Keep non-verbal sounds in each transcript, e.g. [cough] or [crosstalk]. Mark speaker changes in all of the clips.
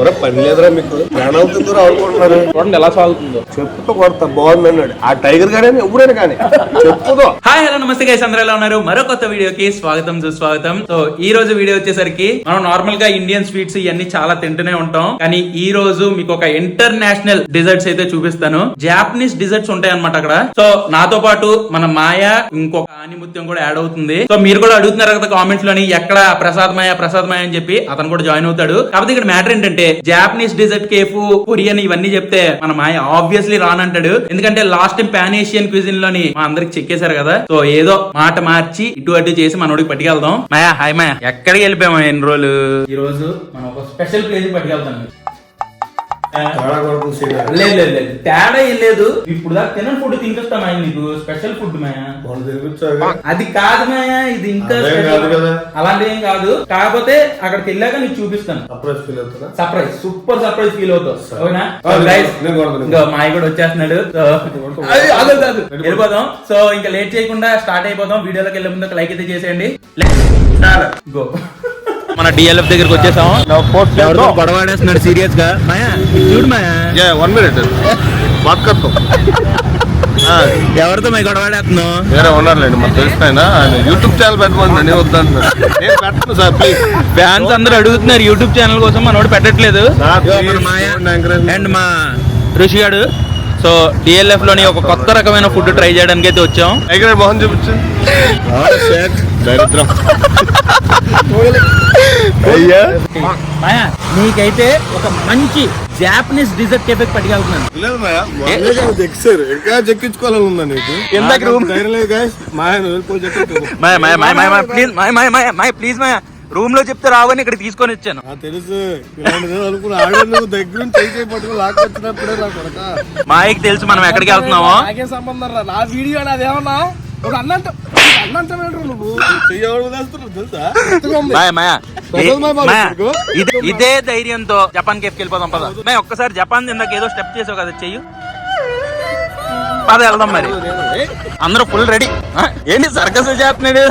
Speaker 1: ఒరే పని లేదురా మీకు. తిందరూ అనుకుంటున్నారు.
Speaker 2: చూడండి ఎలా సాగుతుందో.
Speaker 1: చెప్పుతో కొడతా బాగుంది అన్నాడు. ఆ టైగర్ గానే ఎవరైనా కానీ. చెప్పుతో
Speaker 2: హాయ్ హలో నమస్తే గైస్ అందరూ ఎలా ఉన్నారు? మరో కొత్త వీడియోకి స్వాగతం సుస్వాగతం. సో ఈ రోజు వీడియో వచ్చేసరికి మనం నార్మల్గా ఇండియన్ స్వీట్స్ ఇవన్నీ చాలా తింటూనే ఉంటాం. కానీ ఈ రోజు మీకు ఒక ఇంటర్నేషనల్ డిజర్ట్స్ అయితే చూపిస్తాను. జాపనీస్ డిజర్ట్స్ ఉంటాయి అనమాట అక్కడ. సో నాతో పాటు మన మాయ ఇంకొక ఆనిముత్యం కూడా యాడ్ అవుతుంది. సో మీరు కూడా అడుగుతున్నారు కదా కామెంట్స్లోని ఎక్కడ ప్రసాద్ మాయ ప్రసాద్ మాయ అని చెప్పి. అతను కూడా జాయిన్ అవుతాడు. కాకపోతే ఇక్కడ మ్యాటర్ ఏంటంటే జాపనీస్ డిజర్ట్ కేఫ్ కొరియన్ ఇవన్నీ చెప్తే మన మాయ ఆబ్వియస్లీ రానంటాడు. ఎందుకంటే లాస్ట్ టైం పాన్ ఏషియన్ క్విజిన్లోని మా అందరికి చెక్కేశారు కదా. సో ఏదో మాట మార్చి ఇటు అటు చేసి మనోడికి పట్టుకెళ్దాం. మాయా హాయ్ మాయా ఎక్కడికి వెళ్ళిపోయామా ఎన్ని రోజులు? ఈ రోజు మనం ఒక స్పెషల్ ప్లేస్ పట్టుకెళ్తాం.
Speaker 1: తేడా.
Speaker 2: లేదు లేదు లేదు. తేడా ఏం లేదు. ఇప్పుడు దాకా తినని ఫుడ్ తినిపిస్తాం ఆయన నీకు? Special food Maya?
Speaker 1: వాళ్ళు
Speaker 2: అది కాదు మాయా. ఇది ఇంకా
Speaker 1: అదేం. కాదు కదా.
Speaker 2: అలాంటిది ఏం కాదు. కాకపోతే అక్కడికి వెళ్ళాక నీకు చూపిస్తాను.
Speaker 1: సర్ప్రైజ్ ఫీల్ అవుతున్నా
Speaker 2: సర్ప్రైజ్ సూపర్ సర్ప్రైజ్ ఫీల్ అవుతావు ఓకేనా?
Speaker 1: ఆ,
Speaker 2: So, guys,
Speaker 1: నేను కొడతాను.
Speaker 2: ఇంకా మాయ కూడా వచ్చేస్తున్నాడు. సో అది, ఆగు, ఆగు. వెళ్ళిపోదాం. సో ఇంకా లేట్ చేయకుండా స్టార్ట్ అయిపోదాం. వీడియోలోకి వెళ్ళే ముందు ఒక లైక్ అయితే చేసేయండి. గో మన డిఎల్ఎఫ్ దగ్గరికి వచ్చేసాం. ఎవరితో గొడవ ఆడేస్తున్నాడు సీరియస్గా చూడు మాయా.
Speaker 1: వన్ మినిట్ బాత్ కర్తాం
Speaker 2: ఎవరితో మై గొడవ ఆడేస్తున్నావు
Speaker 1: వేరే ఉన్నారులేండి మాకు తెలిసిన ఆయన యూట్యూబ్ ఛానల్ పెట్టమని నేను వద్దంటున్నాను నేను పెట్టను సార్ ప్లీజ్
Speaker 2: ఫ్యాన్స్ అందరూ అడుగుతున్నారు యూట్యూబ్ ఛానల్ కోసం మనోడు పెట్టట్లేదు. అండ్ మా ఋషి గాడు. సో డిఎల్ఎఫ్లోని ఒక కొత్త రకమైన ఫుడ్ ట్రై చేయడానికి అయితే వచ్చాం.
Speaker 1: టైగర్ మొహం చూపించు. దరిద్రం. అయ్యా.
Speaker 2: మాయా నీకైతే ఒక మంచి జాపనీస్ డిజర్ట్ కేఫ్ పట్టుకెళ్తున్నాను.
Speaker 1: లేదు మాయా చెక్కారు ఇంకా చెక్కించుకోవాలని ఉందా నీకు?
Speaker 2: ఇందాక room-
Speaker 1: ధైర్యం లేదు guys. మాయ నువ్వు వెళ్ళిపో చెప్పు
Speaker 2: మాయ మాయ మాయ Maya please Maya Maya Maya Maya please మాయ. రూమ్లో చెప్తే రావని ఇక్కడ తీసుకొని వచ్చాను.
Speaker 1: ఆ తెలుసు. ఇలాంటిది అనుకున్నా. ఆడ నువ్వు దగ్గర
Speaker 2: మాయకి తెలుసు మనం ఎక్కడికి వెళ్తున్నామో.
Speaker 3: సంబంధం రా. నా వీడియో నాది ఏమన్నా? ఒక అన్నంత అన్నంత నువ్వు.
Speaker 1: చెయ్యవాడు వదిలేస్తున్నావు తెలుసా?
Speaker 2: మాయ మాయ.
Speaker 1: పెద్దది మాయ
Speaker 2: మాయ,
Speaker 1: మాట్లాడుకో.
Speaker 2: ఇదే ధైర్యంతో జపాన్ కేఫ్ వెళ్ళిపోదాం పద. మాయ ఒక్కసారి జపాన్ ఇందాక ఏదో స్టెప్ చేసావు కదా చెయ్యి. పద వెళ్దాం మరి. అందరూ ఫుల్ రెడీ ఏంటి సర్కస్ చేస్తున్నాడు?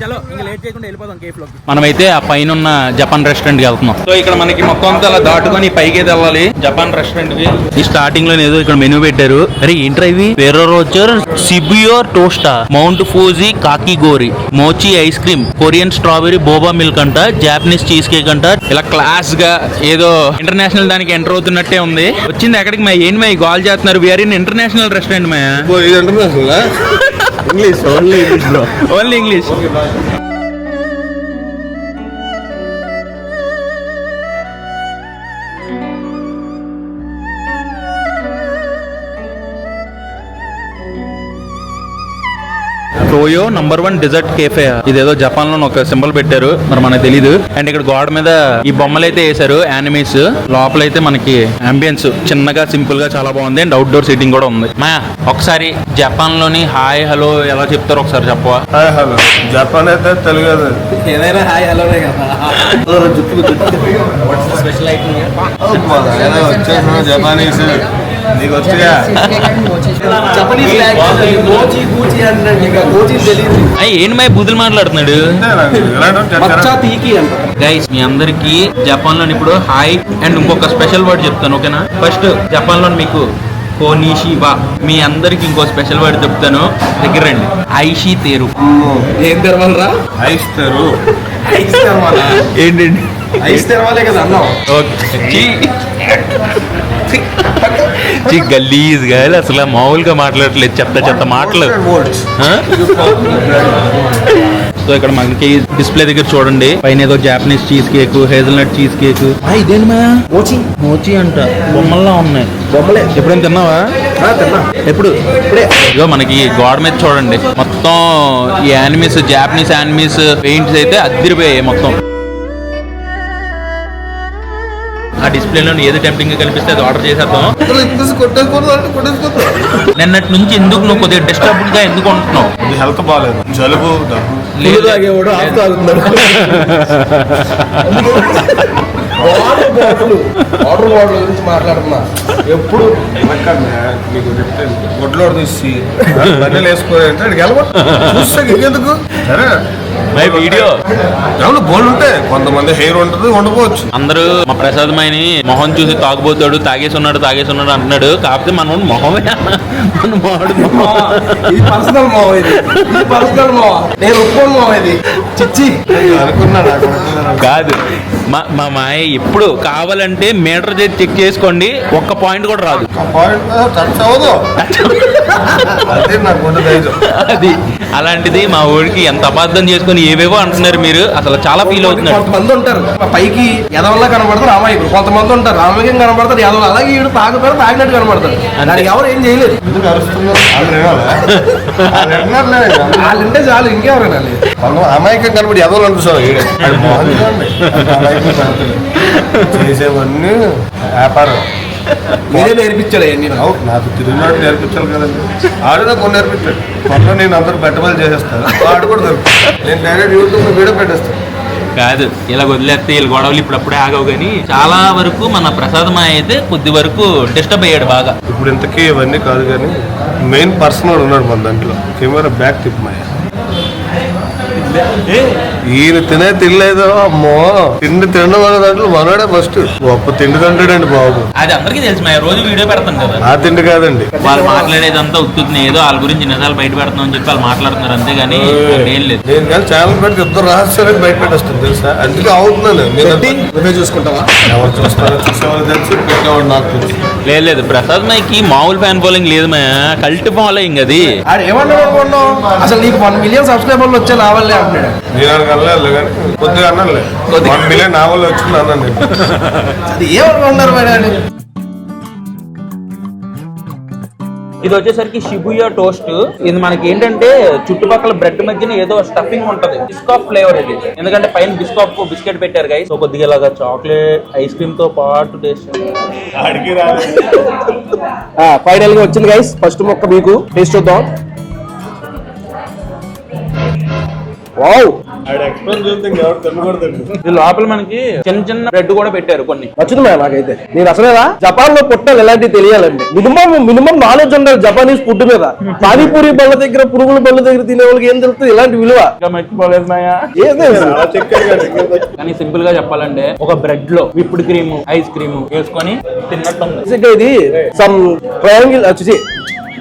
Speaker 2: చలో ఇంకా లేట్ చేయకుండా వెళ్ళిపోదాం కేఫ్లోకి. మనమైతే ఆ పైన ఉన్న జపాన్ రెస్టారెంట్కి వెళ్తున్నాం. సో ఇక్కడ మనకి మొత్తం అంతా అలా దాటుకొని పైకి వెళ్ళాలి. జపాన్ రెస్టారెంట్కి. ఈ స్టార్టింగ్లో ఏదో ఇక్కడ మెనూ పెట్టారు. అరే ఏంట్రా ఇవి? వేరే రోజర్ సిబియో టోస్టా Mount Fuji kakigori mochi ice cream Korean strawberry boba milk అంట జాపనీస్ చీజ్ కేక్ అంట. ఇలా క్లాస్గా ఏదో ఇంటర్నేషనల్ దానికి ఎంటర్ అవుతున్నట్టే ఉంది. వచ్చింది ఎక్కడికి మా ఏంటి మా కాల్ చేస్తున్నారు? వీఆర్ ఇన్ ఇంటర్నేషనల్ రెస్టారెంట్ మా
Speaker 1: ఓ, ఇది international English only English bro
Speaker 2: only Toyo number one dessert cafe. ఇదేదో జపాన్లో ఒక సింబల్ పెట్టారు. మరి మనకు తెలీదు. అండ్ ఇక్కడ గోడ మీద ఈ బొమ్మలు అయితే వేసారు యానిమీస్. లోపల అయితే మనకి అంబియన్స్ చిన్నగా సింపుల్గా చాలా బాగుంది. అండ్ అవుట్డోర్ సీటింగ్ కూడా ఉంది. మా ఒకసారి జపాన్లోని హాయ్ హలో ఎలా చెప్తారో ఒకసారి చెప్పవా?
Speaker 1: Hi hello. జపాన్ అయితే తెలుగు.
Speaker 3: ఏదైనా హాయ్ హలోనే కదా.
Speaker 1: జపానీస్. నీకు వచ్చిగా?
Speaker 2: ఏంటి మై బుద్ధులు మాట్లాడుతున్నాడు?
Speaker 3: మచ్చా తీకి అంట.
Speaker 2: గైస్ మీ అందరికి జపాన్లో ఇప్పుడు హాయ్ అండ్ ఇంకొక స్పెషల్ వర్డ్ చెప్తాను ఓకేనా? ఫస్ట్ జపాన్లో మీకు కోనిషివా మీ అందరికి ఇంకో స్పెషల్ వర్డ్ చెప్తాను. దగ్గర రండి. ఐషి తేరు.
Speaker 3: ఏం తెరవాలరా
Speaker 1: ఐస్ తెరు.
Speaker 3: తెరవాలా?
Speaker 2: ఏంటండి?
Speaker 3: ఐస్ తెరవాలే కదా అన్నావు.
Speaker 2: గలీజ్గా. అసలు మామూలుగా మాట్లాడట్లేదు. చెత్త చెత్త మాటలు? సో ఇక్కడ మనకి డిస్ప్లే దగ్గర చూడండి. పైన ఏదో Japanese cheese cake hazelnut cheese cake ఇదేంటి
Speaker 3: మోచి.
Speaker 2: మోచి అంట. బొమ్మల్లా ఉన్నాయి.
Speaker 3: బొమ్మలే.
Speaker 2: ఎప్పుడైనా తిన్నావా?
Speaker 3: తిన్నా.
Speaker 2: ఎప్పుడు? ఇప్పుడే. ఇగో మనకి గోడ మీద చూడండి. మొత్తం ఈ యానిమీస్ జాపనీస్ యానిమీస్ పెయింట్స్ అయితే అద్దరిపోయాయి మొత్తం. ఆ డిస్ప్లేలో ఏది టెంప్టింగ్గా కనిపిస్తే అది ఆర్డర్ చేసేద్దాం. నిన్నటి నుంచి ఎందుకు నువ్వు కొద్దిగా డిస్టర్బ్డ్గా ఎందుకు ఉంటున్నావు?
Speaker 1: హెల్త్ బాగాలేదు జలుబు
Speaker 3: వాటర్ బాటిల్ గురించి మాట్లాడుతున్నా. ఎప్పుడు?
Speaker 1: మీకు చెప్తే గుడ్లోడు తీసి బండిలు వేసుకోరంటే అక్కడికి వెళ్ళబో చూస్తే ఎందుకు సరే.
Speaker 2: My video?
Speaker 1: ఎవరు బోల్డ్ ఉంటాయి కొంతమంది హెయిర్ ఉంటుంది ఉండకపోవచ్చు
Speaker 2: అందరూ మా ప్రసాద్ మైని మొహం చూసి తాగుబోతాడు తాగేసి ఉన్నాడు తాగేసి ఉన్నాడు అంటున్నాడు. కాకపోతే మన మొహమే. మన మొహడు మొహం.
Speaker 3: ఇది పర్సనల్ మావ ఇది. ఇది పర్సనల్ మావ నేను ఒప్పుకోను మావ ఇది. చిచ్చి.
Speaker 1: అనుకున్నా నాకు
Speaker 2: కాదు. మా మా మాయ ఎప్పుడు కావాలంటే మీటర్ చేసి చెక్ చేసుకోండి ఒక్క పాయింట్ కూడా రాదు.
Speaker 1: అవ్వదు. [laughs] అదే నాకు
Speaker 2: అలాంటిది మా ఊరికి ఎంత అబద్ధం చేసుకొని ఏవేవో అంటున్నారు మీరు. అసలు చాలా ఫీల్ అవుతున్నారు.
Speaker 3: కొంతమంది ఉంటారు. పైకి ఎదవల్లా కనబడతారు రామాయకుడు కొంతమంది ఉంటారు. రామయ్యం కనబడతారు ఎదవలు అలాగే ఈడు తాగుతారు తాగినట్టు కనబడతారు దానికి ఎవరు ఏం చేయలేదు. వాళ్ళంటే చాలు ఇంకెవరు వినాలి?
Speaker 1: వాళ్ళు అమాయకం కనబడి ఎదవలు అంటున్నారు. చేసేవన్నీ వ్యాపారం.
Speaker 3: మీరే నేర్పించాడు అవన్నీ నాకు.
Speaker 1: తిరుగునాడు నేర్పించాలి కదండి. ఆడు నాకు కొన్ని నేర్పించాడు. మొత్తం నేను అందరూ బెట్టబలు చేసేస్తాను. ఆడు కూడా నేను డైరెక్ట్ యూట్యూబ్ వీడియో పెట్టేస్తాను.
Speaker 2: కాదు ఇలా వదిలేస్తే వీళ్ళ గొడవలు ఇప్పుడప్పుడే ఆగవు కానీ చాలా వరకు మన ప్రసాదమాయ అయితే కొద్ది వరకు డిస్టర్బ్ అయ్యాడు బాగా.
Speaker 1: ఇప్పుడు ఇంతకీ ఇవన్నీ కాదు కానీ మెయిన్ పర్సన్ ఉన్నాడు మన దాంట్లో. కెమెరా బ్యాక్ తిప్ మాయ. ఈయన తినే తినలేదు అమ్మో. తిండి తినడం అనే దాంట్లో మనోడే ఫస్ట్ గొప్ప తిండి తింటాడండి బాబు.
Speaker 2: అది అందరికీ తెలుసు మా రోజు వీడియో పెడతాం కదా.
Speaker 1: ఆ తిండి కాదండి.
Speaker 2: వాళ్ళు మాట్లాడేదంతా ఉత్తుతుంది ఏదో వాళ్ళ గురించి నిజాలు బయట పెడతాం అని చెప్పి వాళ్ళు మాట్లాడుతున్నారు అంతేగాని ఏం లేదు.
Speaker 1: నేను కానీ ఛానల్ పెడితే ఇద్దరు రహస్యాలు బయట పెట్టేస్తాను తెలుసా? అందుకే అవుతున్నాను
Speaker 3: నువ్వే చూసుకుంటావా?
Speaker 1: ఎవరు చూస్తారో చూసేవాళ్ళు తెలుసు పెట్టేవాడు నాకు తెలుసు.
Speaker 2: లేదు లేదు. ప్రసాద్ మైకి మామూలు ఫ్యాన్ ఫాలోయింగ్ లేదు మా కల్ట్ ఫాలోయింగ్ అది.
Speaker 3: ఆడు ఏమన్నాడు అనుకున్నావు? అసలు నీకు వన్ మిలియన్ సబ్స్క్రైబర్లు వచ్చే లావాలే అంటున్నాడు.
Speaker 1: నేను అనగలలే కానీ కొద్దిగా అన్నానులే. వన్ మిలియన్ నా వచ్చింది అన్నాను
Speaker 3: అది ఏమనుకున్నారు మరి
Speaker 2: ఇది వచ్చేసరికి షిబుయా టోస్ట్. ఇది మనకి ఏంటంటే చుట్టుపక్కల బ్రెడ్ మధ్యన ఏదో స్టఫింగ్ ఉంటది. బిస్కాప్ ఫ్లేవర్ ఇది. ఎందుకంటే పైన బిస్కాప్ బిస్కెట్ పెట్టారు గైస్ సో కొద్దిగా ఇలాగా చాక్లెట్ ఐస్ క్రీమ్తో పాటు టేస్ట్
Speaker 3: ఫైనల్గా వచ్చింది గైస్ ఫస్ట్ మొక్క మీకు. టేస్ట్ చూద్దాం. వావ్
Speaker 2: ఇది లోపల మనకి చిన్న చిన్న బ్రెడ్ కూడా పెట్టారు కొన్ని.
Speaker 3: నచ్చుతుంది మేడం నాకైతే? నేను అసలేదా జపాన్లో పుట్టాలి ఎలాంటివి తెలియాలండి. మినిమం మినిమం నాలెడ్జ్ ఉండాలి జపానీస్ ఫుడ్ మీద. పానీపూరి బల్ల దగ్గర పురుగుల బల్ల దగ్గర తినే వాళ్ళకి ఏం తెలుస్తుంది? ఇలాంటి విలువ.
Speaker 2: కానీ సింపుల్గా చెప్పాలంటే ఒక బ్రెడ్లో విప్పుడు క్రీమ్ ఐస్ క్రీమ్ వేసుకొని తిన్నట్టుంది.
Speaker 3: బేసిక్గా ఇది సమ్ ట్రయాంగిల్ వచ్చి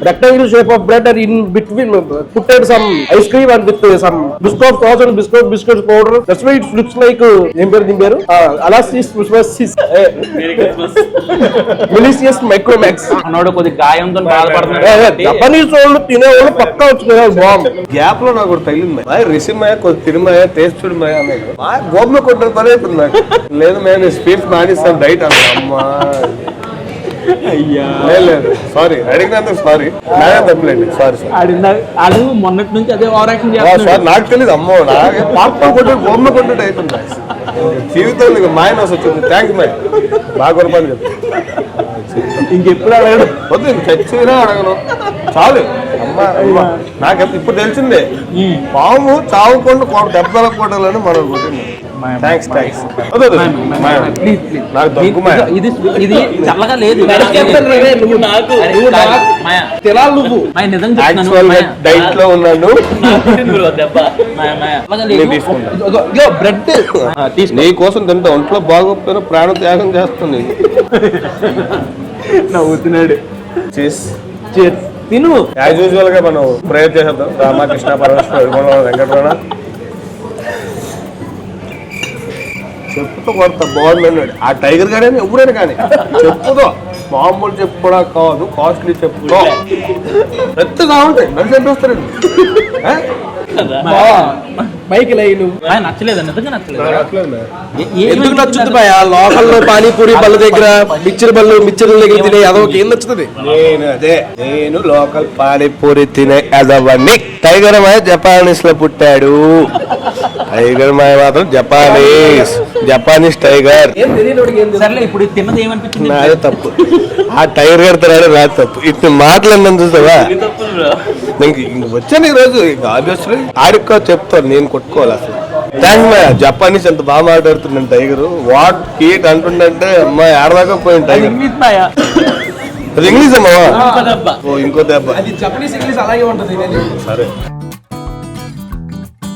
Speaker 3: rectangle shape of bread and in between putted some ice cream and with some biscuit sauce and biscuit biscuit powder that's why it looks like ఏం పేరు దీని పేరు? అలాసిస్ మిలిసియస్ మైక్రోమాక్స్
Speaker 2: అన్నోడు కొద్ది గాయంతో బాధపడుతున్నాడు
Speaker 3: జపనీస్ వాళ్ళు తినే వాళ్ళు పక్కా వచ్చిన బాగుంది
Speaker 1: గ్యాప్లో నాకు తగిలింది. మాయ రిసిమాయ కొద్ది తిరుమాయ టేస్ట్ చూడమాయ అన్నాడు. మా గోపులో కొట్టిన పని అయిపోయింది నాకు. లేదు నేను స్వీట్స్ మానేస్తాను డైట్ అన్నా అమ్మా.
Speaker 2: అయ్యా.
Speaker 1: లేదు, సారీ అడిగినందుకు సారీ నాదే తప్పులేండి. సారీ సారీ
Speaker 2: ఆడు మొన్నటి నుంచి అదే ఓవరాక్షన్
Speaker 1: సార్ నాకు తెలియదు అమ్మో నాకు పాపం కొట్టు అయిపోయింది జీవితంలో వచ్చింది థ్యాంక్ మాయ బాగా కొరపాలి
Speaker 2: ఇంకెప్పుడు అడగడు
Speaker 1: వద్దు చచ్చినా అడగను. చాలు. అమ్మ అమ్మ. నాకు ఇప్పుడు తెలిసిందే. పాము చావుకుండా కొ- దెబ్బ తలకొట్టాలని మనం కొట్టింది థ్యాంక్స్ థ్యాంక్స్
Speaker 2: ఇది ఇది చల్లగా లేదు.
Speaker 3: తినాలి నువ్వు
Speaker 1: డైట్లో ఉన్నాను.
Speaker 3: బ్రెడ్.
Speaker 1: నీ కోసం తింటా. ఒంట్లో బాగోకపోయినా ప్రాణ త్యాగం చేస్తుంది
Speaker 2: నవ్వుతున్నాడు.
Speaker 1: చేసి
Speaker 2: తిను.
Speaker 1: యాజ్ యూజువల్గా మనం ప్రేయర్ చేసేద్దాం. రామకృష్ణ పరమేశ్వర వెంకటరమణ. చెప్పుతో కొడతా బాగుంది అన్నాడు ఆ టైగర్ గాడే ఎవరైనా కానీ చెప్పుతో మామూలు చెప్పు కూడా కాదు కాస్ట్లీ చెప్పుతో పెద్ద కావుంటాయి నన్ను చంపేస్తారండి
Speaker 2: నచ్చలేదు ఏ-
Speaker 3: ఎందుకు నచ్చుద్ది భయ లోకల్లో పానీపూరి బల్ల దగ్గర మిక్చర్ బళ్ళు మిక్చర్ దగ్గర తినే అదొక ఏం నచ్చుతుంది?
Speaker 1: నేను అదే నేను లోకల్ పానీపూరి తినే అదవన్నీ టైగర్ మాయ జపానీస్లో పుట్టాడు. టైగర్ మాయ మాత్రం జపానీస్ జపానీస్ టైగర్
Speaker 2: ఇప్పుడు ఇది తిన్నది ఏమనిపించింది?
Speaker 1: నాదే తప్పు. ఆ టైగర్ గారు తిన్నాడు నాది తప్పు. ఇట్లా మాట్లాడినాను చూసావా? ఇంక వచ్చాను ఈ రోజు ఆడికో చెప్తాను నేను కొట్టుకోవాలి అసలు. థ్యాంక్స్ మా జపానీస్ ఎంత బాగా మాట్లాడుతున్నాను టైగర్. వాట్ కీట్ అంటుండంటే అమ్మా ఆడదాకా పోయింది టైగర్.
Speaker 2: ఇంగ్లీష్ మాయా?
Speaker 1: అది ఇంగ్లీష్ అమ్మా
Speaker 2: ఇంకో దెబ్బ.
Speaker 1: ఓ ఇంకో దెబ్బ.
Speaker 3: అది జపనీస్ ఇంగ్లీష్ అలాగే ఉంటుంది
Speaker 1: సరే.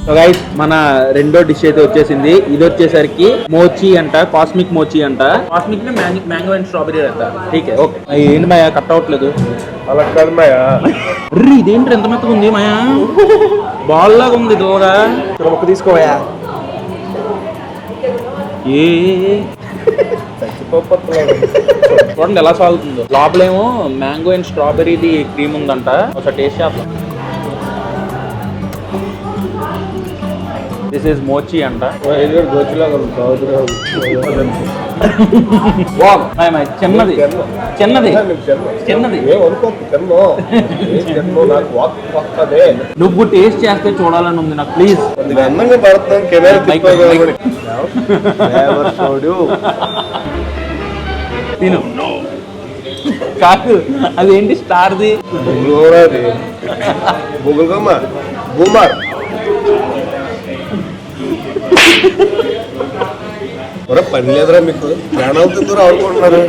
Speaker 2: సో గైస్ మన రెండో డిష్ అయితే వచ్చేసింది. ఇది వచ్చేసరికి మోచి అంట కాస్మిక్ మోచి అంట. కాస్మిక్ మ్యాంగో అండ్ స్ట్రాబెరీ అంట. ఓకే. ఏంటి మాయా? కట్ అవ్వట్లేదు
Speaker 1: అలా కాదు మాయా.
Speaker 2: అర్రీ ఇదేంటి ఎంత మెత్తగా ఉంది మాయా? బాల్ లాగా ఉంది దూర
Speaker 3: ఇక్కడ ఒక్క తీసుకోవా
Speaker 2: ఏ? చూడండి ఎలా సాగుతుందో. లోపలేమో మ్యాంగో అండ్ స్ట్రాబెరీది క్రీమ్ ఉందంట. ఒకసారి టేస్ట్ చేద్దాం. దిస్ ఇస్ మోచి అంట.
Speaker 1: గోచిలాగా
Speaker 2: మాయ, మాయ, చిన్నది. చిన్నది. చిన్నది. నువ్వు టేస్ట్ చేస్తే చూడాలని ఉంది నాకు ప్లీజ్. తిను. కాదు అదేంటి స్టార్ది?
Speaker 1: బూమర్ ఒరే పని లేదురా మీకు. ప్రాణం అవుతుందో అనుకుంటున్నారు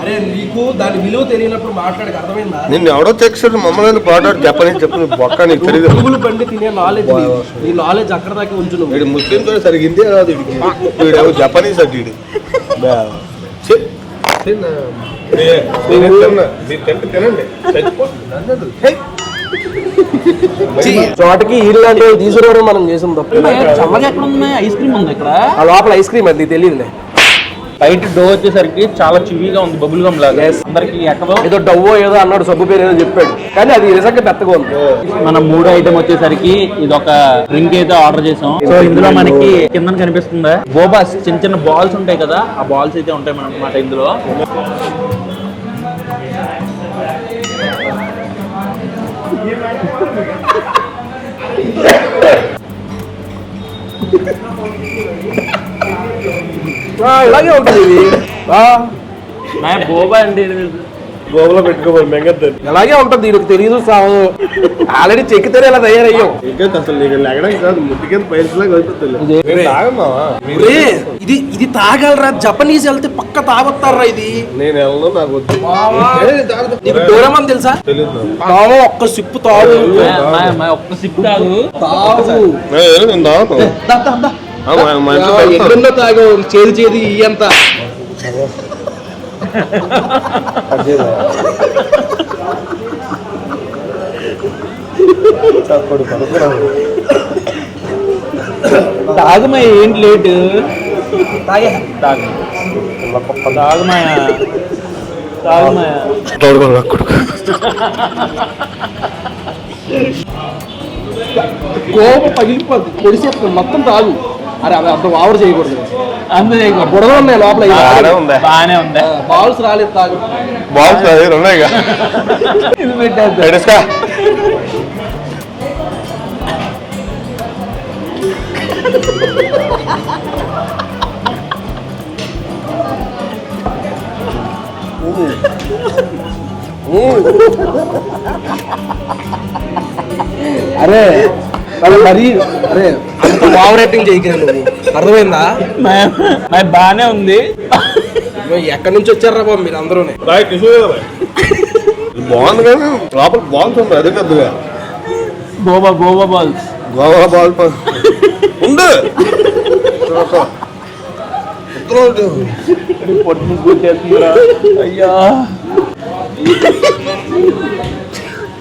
Speaker 3: అరే నీకు దాని విలువ తెలియనప్పుడు మాట్లాడక అర్థమైందా?
Speaker 1: నిన్ను ఎవడో తెచ్చాడు మమ్మల్ని పాడాడు జపనీస్ చెప్పు బొక్క నీకు తెలియదు
Speaker 3: పురుగులు బండి తినే నాలెడ్జ్ నీ నాలెడ్జ్ అక్కడ దాకా ఉంచు
Speaker 1: వీడు ముస్లిం తో సరిగ్గా హిందీ రాదు వీడికి. వీడేమో జపనీస్ అడ్డు వీడు. తినండి. చచ్చిపో.
Speaker 3: చోటకి ఇల్లాంటి తీసుకురావడం మనం చేసిన తప్పు.
Speaker 2: చల్లగా ఎక్కడ ఉంది ఐస్ క్రీమ్ ఉంది ఇక్కడ?
Speaker 3: ఆ లోపల ఐస్ క్రీమ్ అది తెలియదులే
Speaker 2: బయట డో వచ్చేసరికి చాలా చివిగా ఉంది బబుల్ గమ్ లాగా. అందరికి ఎక్కదో.
Speaker 3: ఏదో డవ్వో ఏదో అన్నాడు సబ్బు పేరు ఏదో చెప్పాడు. కానీ అది నిజంగా పెద్దగా ఉంది.
Speaker 2: మన మూడో ఐటమ్ వచ్చేసరికి ఇది ఒక డ్రింక్ అయితే ఆర్డర్ చేసాం. సో ఇందులో మనకి కింద కనిపిస్తుందా? బోబాస్ చిన్న చిన్న బాల్స్ ఉంటాయి కదా ఆ బాల్స్ అయితే ఉంటాయి మన ఇందులో.
Speaker 3: ఆ, ఇలాగే ఉంటుంది ఇది ఆ,
Speaker 2: నా
Speaker 1: గోబులో పెట్టుకోవాలి మెంగద్దు
Speaker 3: ఇలాగే ఉంటుంది దీనికి తెలియదు సాగు ఆల్రెడీ చెక్కితేనే ఇలా తయారయ్యాం
Speaker 1: ఇంకా అసలు నీకు లెగడం కాదు ముట్టికి పైల్స్ లాగా
Speaker 3: ఇదే. ఇది ఇది తాగలరా జపనీస్ వెళ్తే పక్క తాగొస్తారా ఇది?
Speaker 1: నేను వెళ్ళను నాకు వద్దు.
Speaker 3: నీకు డోరమని తెలుసా?
Speaker 1: తెలీదు
Speaker 3: మావా ఒక్క సిప్పు తాగు.
Speaker 2: ఒక్క సిప్ తాగు.
Speaker 3: తాగు.
Speaker 1: నేను తాగను.
Speaker 3: దా, దా, దా.
Speaker 1: ఆ, మా- మా ఇంట్లో
Speaker 3: ఆ,
Speaker 1: తాగుతారు.
Speaker 3: ఎక్కడున్నా తాగు. చేది చేది ఇయ్యంత
Speaker 1: తప్పుడు
Speaker 2: ఏంటి లేట్?
Speaker 3: తాగే.
Speaker 2: తాగు. తాగుమాయా తాగుమాయా
Speaker 1: తోడుకోను నాకు కొడుకు.
Speaker 3: కోపం పగిలిపోద్ది. పొడిసేస్తుంది మొత్తం తాగు. అరే అవి అంత ఓవర్ చేయకూడదు.
Speaker 2: అందుకే
Speaker 3: బుడగ ఉన్నాయి లోపల
Speaker 1: బాగానే. ఉందా.
Speaker 2: బాగానే ఉంది.
Speaker 3: ఆ, బాల్స్ రాలేదు తాగు.
Speaker 1: బాల్స్ ఉన్నాయి ఇక.
Speaker 2: ఇది
Speaker 1: ఎడుస్కా.
Speaker 3: అరే మరీ అరే అంత ఓవర్ యాక్టింగ్ చేయగలను నువ్వు. అర్థమైందా?
Speaker 2: బాగానే ఉంది.
Speaker 3: ఎక్కడి నుంచి వచ్చారా బాబు మీరు అందరూ
Speaker 1: బాగుంది కానీ లోపల బాల్స్ ఉంది అదే పెద్దగా.
Speaker 2: గోవా గోవా బాల్స్
Speaker 1: గోవా బాల్ ప- ఉండు
Speaker 2: అయ్యా.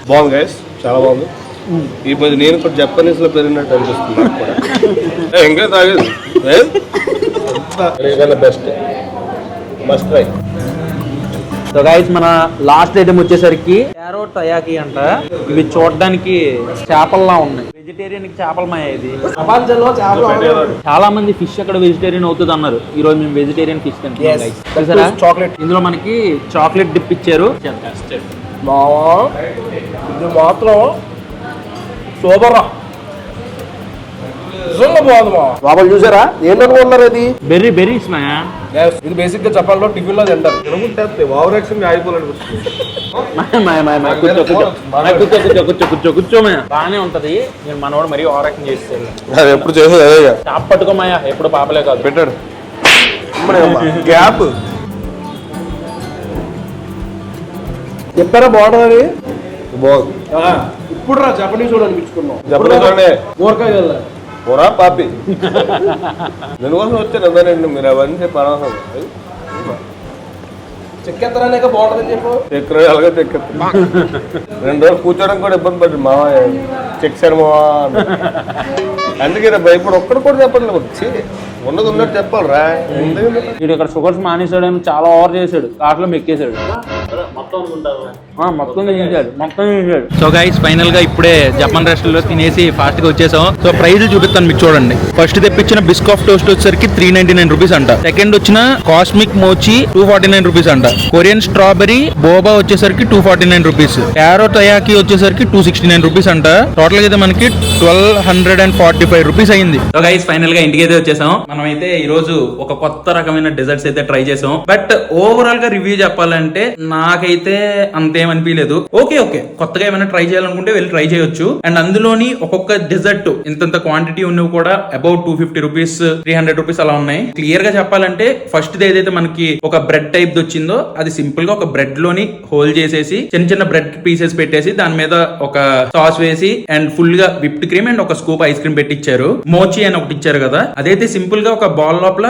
Speaker 1: బాగుంది గైస్ చాలా బాగుంది. ఈ పది నేను కూడా జపనీస్లో పెరిగినట్టు అనిపిస్తుంది ఇంకా తాగేది best must try
Speaker 2: so guys మన లాస్ట్ ఐటమ్ వచ్చేసరికి క్యారో టయాకి అంట. ఇవి చూడడానికి చేపల్లా ఉన్నాయి. వెజిటేరియన్ చేపల మాయ ఇది.
Speaker 3: ప్రపంచంలో చేపలు
Speaker 2: చాలా మంది ఫిష్ అక్కడ వెజిటేరియన్ అవుతుంది అన్నారు. ఈ రోజు మేము వెజిటేరియన్ ఫిష్. తింటున్నాం
Speaker 3: chocolate.
Speaker 2: ఇందులో మనకి చాక్లెట్ డిప్ ఇచ్చారు.
Speaker 3: ఇది మాత్రం సూపర్ లోపల చూసారా? ఏంటనుకుంటున్నారు ఇది
Speaker 2: బెర్రీ బెర్రీస్
Speaker 3: ఇది బేసిక్గా చెప్పాలంటే టిఫిన్లో తింటారు
Speaker 1: ఓవర్ యాక్షన్ ఆగిపోవాలనిపిస్తుంది
Speaker 2: మాయ, మాయ, మాయ, మాయ, కూర్చో కూర్చో. మాయ, కూర్చో కూర్చో కూర్చో కూర్చో కూర్చో మాయ. బాగానే ఉంటది. నేను మనోడు మరీ ఓవరాక్షన్ చేస్తాను
Speaker 1: అది ఎప్పుడు చేసేది అదే ఇక.
Speaker 2: చాప పట్టుకో మాయా. ఎప్పుడు పాపలే కాదు.
Speaker 1: పెట్టాడు. గ్యాప్.
Speaker 3: చెప్పారా బాగుంటుంది
Speaker 1: బాగుంది.
Speaker 3: ఇప్పుడు రా జపనీస్ వాడు అనిపించుకున్నాం.
Speaker 1: జపనీస్ వాడే.
Speaker 3: ఊరకాయ కదా.
Speaker 1: పోరా పాపి. దీనికోసం వచ్చాను అదేనండి మీరు అవన్నీ చెప్పి అనవసరం
Speaker 3: చెక్కెత్తరానేక బాగుంటుందని చెప్పు.
Speaker 1: చక్కెర అలాగే చక్కెర రెండు రోజులు కూర్చోవడం కూడా ఇబ్బంది పడింది మావయ్య చెక్సారు మావా అని. అందుకే రా భయపడి ఒక్కడు కూడా చెప్పండి వచ్చి ఉన్నది ఉన్నట్టు చెప్పాలిరా ఎందుకంటే
Speaker 4: వీడు ఇక్కడ షుగర్స్ చాలా ఓవర్ చేశాడు. కాట్లో మెక్కేశాడు. మొత్తం చేశాడు. మొత్తం చేశాడు.
Speaker 2: సో గైస్ ఫైనల్గా ఇప్పుడే జపాన్ రెస్టారెంట్లో తినేసి ఫాస్ట్గా వచ్చేసాం. సో ప్రైజ్ చూపిస్తాను మీకు చూడండి. ఫస్ట్ తెప్పించిన బిస్కాఫ్ టోస్ట్ వచ్చేసరికి త్రీ నైన్టీ నైన్ రూపీస్ అంట. సెకండ్ వచ్చిన cosmic mochi two forty nine rupees అంట. కొరియన్ స్ట్రాబెరీ బోబా వచ్చేసరికి టూ ఫార్టీ నైన్ రూపీస్ యారో టయాకి వచ్చేసరికి టూ సిక్స్టీ నైన్ రూపీస్ అంట. టోటల్గా అయితే మనకి twelve hundred and forty five rupees అయింది. సో గైస్ ఫైనల్గా ఇంటికి అయితే వచ్చేసాం. మనం అయితే ఈ రోజు ఒక కొత్త రకమైన డెజర్ట్స్ అయితే ట్రై చేసాం. బట్ ఓవరాల్గా రివ్యూ చెప్పాలంటే నాకైతే అంతేమనిపించలేదు ఓకే ఓకే కొత్తగా ఏమైనా ట్రై చేయాలనుకుంటే వెళ్ళి ట్రై చేయొచ్చు. అండ్ అందులోని ఒక్కొక్క డెజర్ట్ ఇంతంత క్వాంటిటీ ఉన్నవి కూడా about two fifty rupees three hundred rupees అలా ఉన్నాయి. క్లియర్గా చెప్పాలంటే ఫస్ట్ ఏదైతే మనకి ఒక బ్రెడ్ టైప్ వచ్చిందో అది సింపుల్గా ఒక బ్రెడ్లోని హోల్ చేసేసి చిన్న చిన్న బ్రెడ్ పీసెస్ పెట్టేసి దాని మీద ఒక సాస్ వేసి అండ్ ఫుల్గా విప్డ్ క్రీమ్ అండ్ ఒక స్కూప్ ఐస్ క్రీమ్ పెట్టిచ్చారు. మోచి అని ఒకటి ఇచ్చారు కదా. అదైతే సింపుల్గా ఒక బాల్ లోపల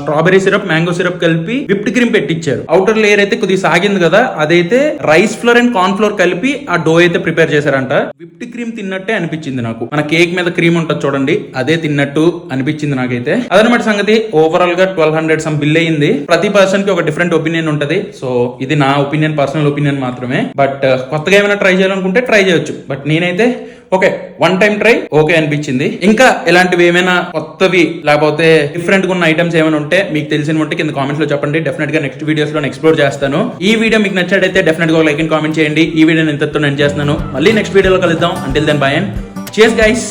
Speaker 2: స్ట్రాబెరీ సిరప్ మ్యాంగో సిరప్ కలిపి విప్డ్ క్రీమ్ పెట్టించారు అవుటర్ లేయర్ అయితే కొద్దిగా సాగింది కదా అదైతే rice flour and corn flour కలిపి ఆ డో అయితే ప్రిపేర్ చేశారంట. విప్డ్ క్రీమ్ తిన్నట్టే అనిపించింది నాకు. మన కేక్ మీద క్రీమ్ ఉంటుంది చూడండి అదే తిన్నట్టు అనిపించింది నాకైతే. అదనమాట సంగతి ఓవరాల్గా ట్వెల్వ్ హండ్రెడ్ సమ్ బిల్ అయింది ప్రతి పర్సన్కి ఒక డిఫరెంట్ ఒపీనియన్ ఉంటది. సో ఇది నా ఒపీనియన్ పర్సనల్ ఒపీనియన్ మాత్రమే. బట్ కొత్తగా ఏమైనా ట్రై చేయాలనుకుంటే ట్రై చేయొచ్చు. బట్ నేనైతే okay one time try okay అనిపించింది. ఇంకా ఇలాంటివి ఏమైనా కొత్తవి లేకపోతే డిఫరెంట్గా ఉన్న ఐటమ్స్ ఏమైనా ఉంటే మీకు తెలిసిన ఉంటే కింద కామెంట్స్లో చెప్పండి. డెఫినెట్గా నెక్స్ట్ వీడియోస్లో ఎక్స్ప్లోర్ చేస్తాను. ఈ వీడియో మీకు నచ్చినట్టయితే డెఫినెట్గా లైక్ అండ్ కామెంట్ చేయండి. ఈ వీడియో నేను ఇంతతో నేను చేస్తున్నాను. మళ్ళీ నెక్స్ట్ వీడియోలో కలుద్దాం. అంటిల్ దెన్ బై అండ్ చేస్ గైస్